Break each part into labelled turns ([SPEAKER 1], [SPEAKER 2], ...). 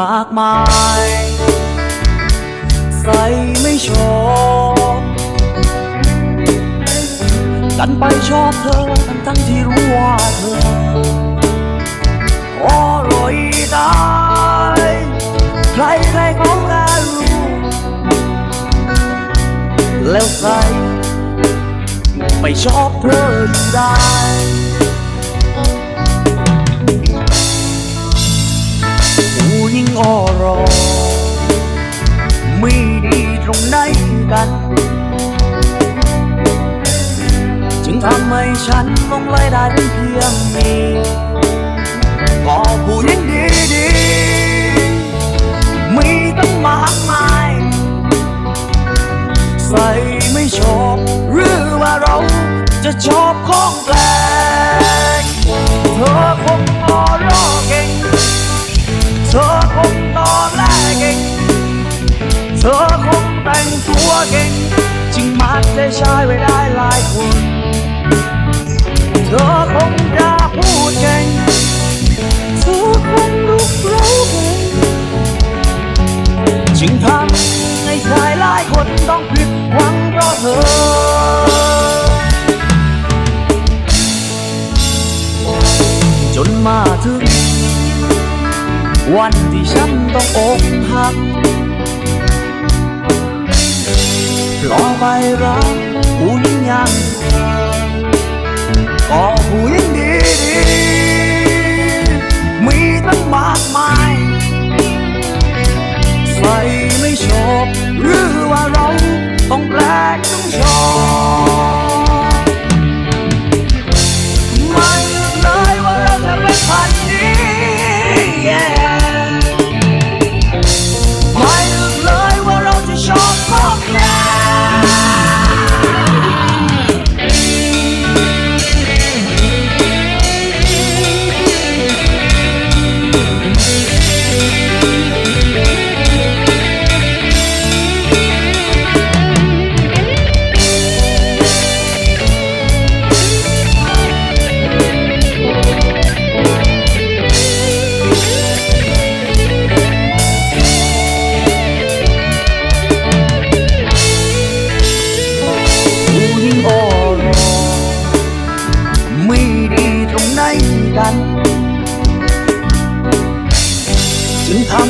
[SPEAKER 1] มากมายใส่ไม่ชอบดันไปชอบเธอทั้งทั้งที่รู้ว่าเธออร่อยตายใครใครเขาแค่รู้แล้วใส่ไม่ชอบเธออยู่ได้ ตรงไหนกัน จึงทำให้ฉันลงไหลได้เป็นเพียงนี้ก็ผู้หญิงดีดีมีตั้งมากมาย ใส่ไม่ชอบหรือว่าเราจะชอบของแปลกเธอคงมอ จึงทำให้ชายหลายคนต้องผิดหวังเพราะเธอ จนมาถึง วันที่ฉันต้องอกหักเพราะไปรักผู้หญิงย่งก็ผู้หญิงดีดีๆมีตั้งมากมาย ไม่ชอบ หรือว่าเราต้องแปลกต้องชอบ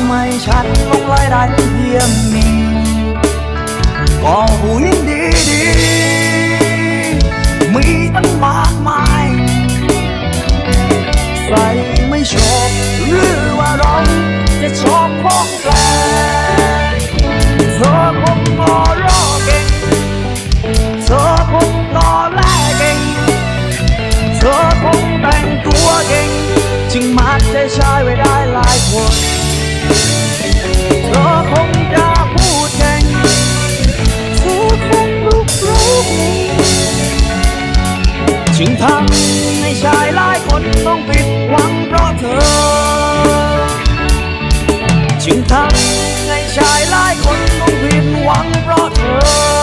[SPEAKER 1] จึงทำให้ฉันลงไหลได้เพียงนี้ ก็หุ่นดีดีมีตั้ง จึงทำให้ชายหลายคนต้องผิดหวังเพราะเธอ จึงทำให้ชายหลายคนต้องผิดหวังเพราะเธอ